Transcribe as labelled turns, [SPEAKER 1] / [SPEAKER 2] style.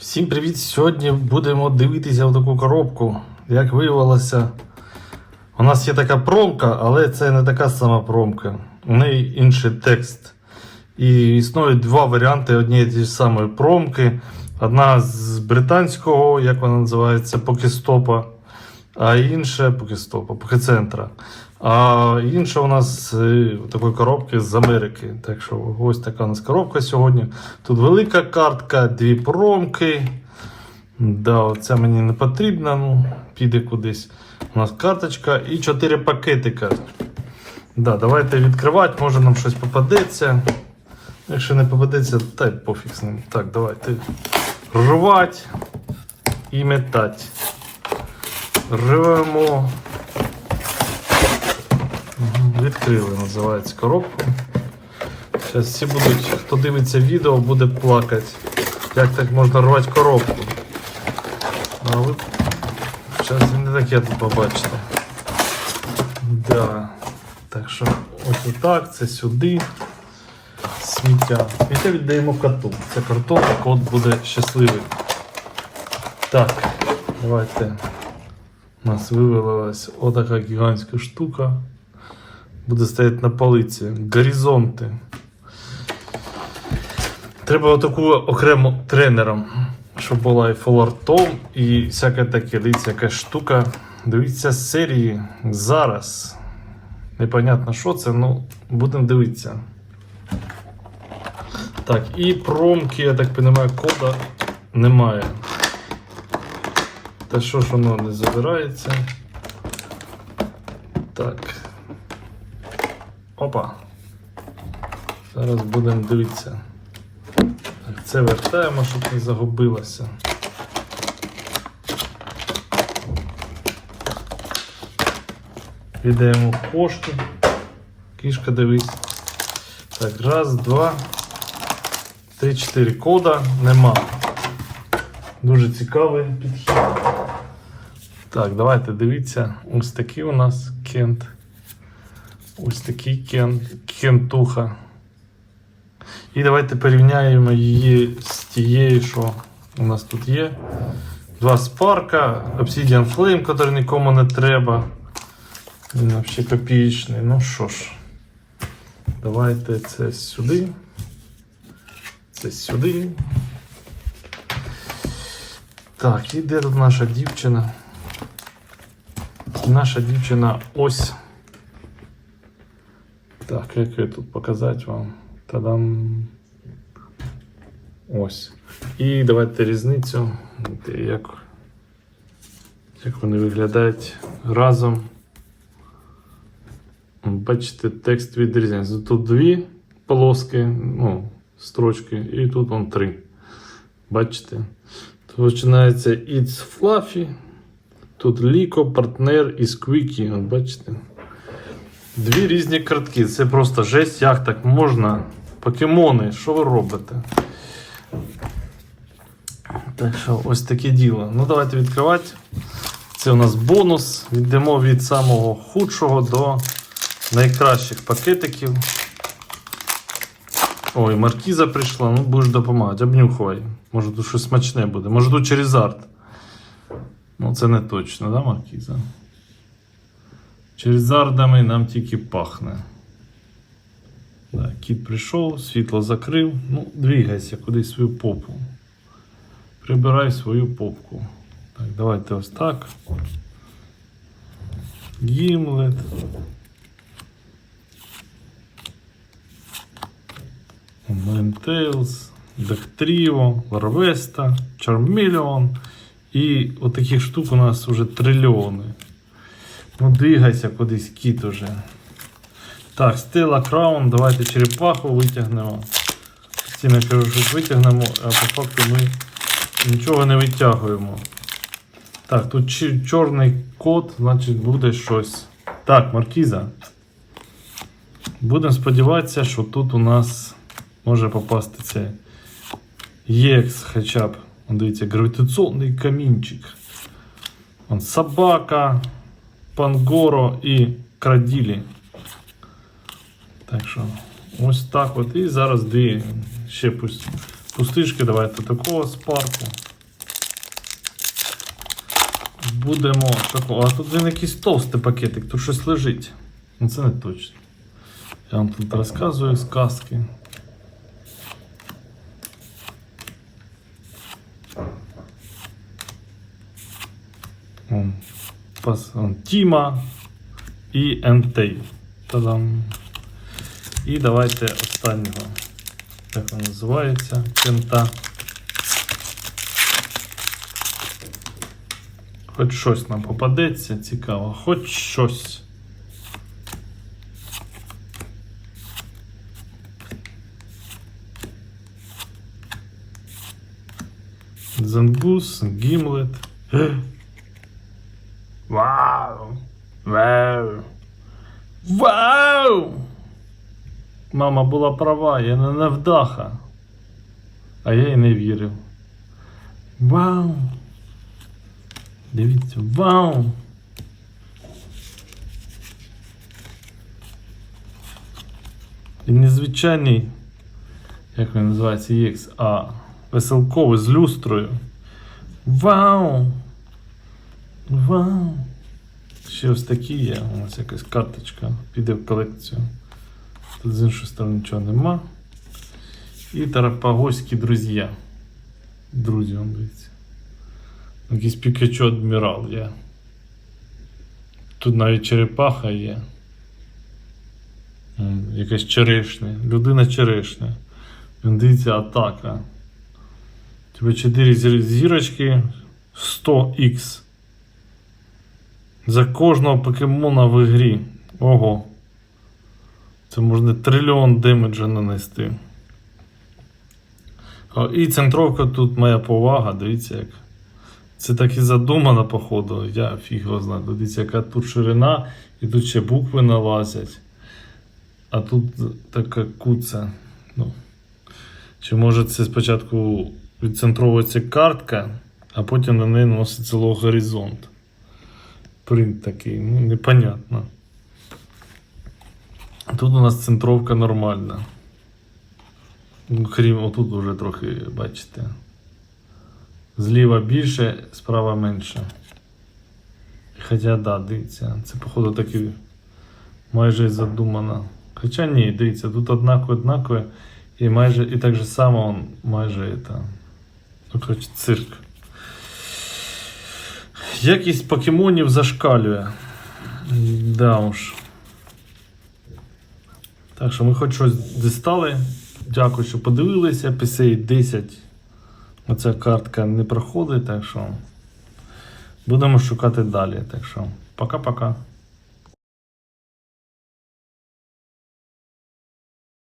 [SPEAKER 1] Всім привіт! Сьогодні будемо дивитися в таку коробку. Як виявилося, у нас є така промка, але це не така сама промка. У неї інший текст. І існують два варіанти однієї тієї самої промки. Одна з британського, як вона називається, покестопа, а інша покестопа, покецентра. А інша у нас е, такої коробки з Америки. Так що ось така у нас коробка сьогодні. Тут велика картка, дві промки. Да, оця мені не потрібна, ну, піде кудись. У нас карточка і чотири пакетика. Да, давайте відкривати, може нам щось попадеться. Якщо не попадеться, та пофіг з ним. Так, давайте рвати і метати. Рвемо. Відкрили, називається коробку. Зараз всі будуть, хто дивиться відео, буде плакати. Як так можна рвати коробку? А ви зараз не таке тут побачите. Да. Так що ось отак, це сюди. Сміття. Сміття віддаємо коту. Це картон, кот буде щасливий. Так, давайте. У нас вивелилась отака гігантська штука. Буде стояти на полиці. Горизонти. Треба отаку окремо тренером, щоб була і фолартом, і всяке таке. Дивіться, яка штука. Дивіться з серії зараз. Непонятно, що це, ну будемо дивитися. Так, і промки, я так розумію, кода немає. Та що ж воно не забирається? Так. Опа. Зараз будемо дивитися. Так, це вертаємо, щоб не загубилося. Віддаємо в пошту. Кішка дивись. Так, раз, два, три, чотири кода нема. Дуже цікавий підхід. Так, давайте дивіться. Ось такий у нас кент. Ось такий кент, кентуха. І давайте порівняємо її з тією, що у нас тут є. Два спарка, Obsidian Flame, який нікому не треба. Він взагалі копієчний. Ну що ж, давайте це сюди. Це сюди. Так, і де тут наша дівчина? Наша дівчина ось. Так, як її тут показати вам? Та-дам. Ось. І давайте різницю, як, як вони виглядають разом. Бачите, текст відрізняється. Тут дві полоски, ну, строчки, і тут вон три. Бачите? Тут починається It's Fluffy. Тут Ліко, партнер і. От бачите? Дві різні картки. Це просто жесть, як так можна. Покемони, що ви робите? Так що ось таке діло. Ну, давайте відкривати. Це у нас бонус. Йдемо від самого худшого до найкращих пакетиків. Ой, маркіза прийшла, ну будеш допомагати, обнюхувай. Може тут щось смачне буде. Може тут через арт. Ну, це не точно, да, маркіза? Через ардами нам тільки пахне. Да, кіт прийшов, світло закрив. Ну, двигайся кудись свою попу. Прибирай свою попку. Так, давайте ось так. Гімлет. Ninetales, Дехтріо, Ларвеста, Чармеліон. І отаких штук у нас вже трильйони. Ну, двигайся кудись кіт уже. Так, Стела Краун, давайте черепаху витягнемо. Я кажу, витягнемо, а по факту ми нічого не витягуємо. Так, тут чорний код, значить буде щось. Так, маркіза. Будемо сподіватися, що тут у нас може попасти це ЄКС хоча б. Дивіться, гравітаційний камінчик. Вон, собака, пангоро і краділі. Так що, ось так от. І зараз дві ще пустишки. Давайте такого спарку. Будемо такого. А тут він якийсь товстий пакетик, тут щось лежить. Ну Це не точно. Я вам тут розказую сказки. Тіма і Ентей. Та-дам. І давайте останнього. Як він називається? Кента. Хоч щось нам попадеться, цікаво. Хоч щось. Зангус, Гімлет. Вау! Вау! Вау! Мама була права, я не невдаха. А я й не вірив. Вау! Дивіться, вау! І незвичайний, як він називається, EX, а веселковий з люстрою. Вау! Вау! Ще ось такі є. У нас якась карточка піде в колекцію. Тут з іншої сторони нічого нема. І Тарапагойські друзі. Друзі, он дивіться. Якийсь Пікачу адмірал є. Тут навіть черепаха є. Якась черешня. Людина черешня. Він дивіться атака. Типа 4 зірочки 100х. За кожного покемона в ігрі. Ого. Це можна трильйон демеджа нанести. О, і центровка тут моя повага, дивіться як. Це так і задумано, походу. Я фіг його знаю. Дивіться, яка тут ширина, і тут ще букви налазять. А тут така куца. Ну. Чи може це спочатку відцентровується картка, а потім на неї носиться горизонт. Принт такий, ну, непонятно. Тут у нас центровка нормальна. Ну, Крім отут вже трохи, бачите. Зліва більше, справа менше. Хоча, да, дивіться, це, походу, таки майже задумано. Хоча ні, дивіться, тут однаково однаково, і майже і так же само майже это. Ну, коротше, цирк. Якість покемонів зашкалює. Да уж. Так що ми хоч щось дістали. Дякую, що подивилися. PCA 10. Оця картка не проходить, так що будемо шукати далі. Так що, пока-пока.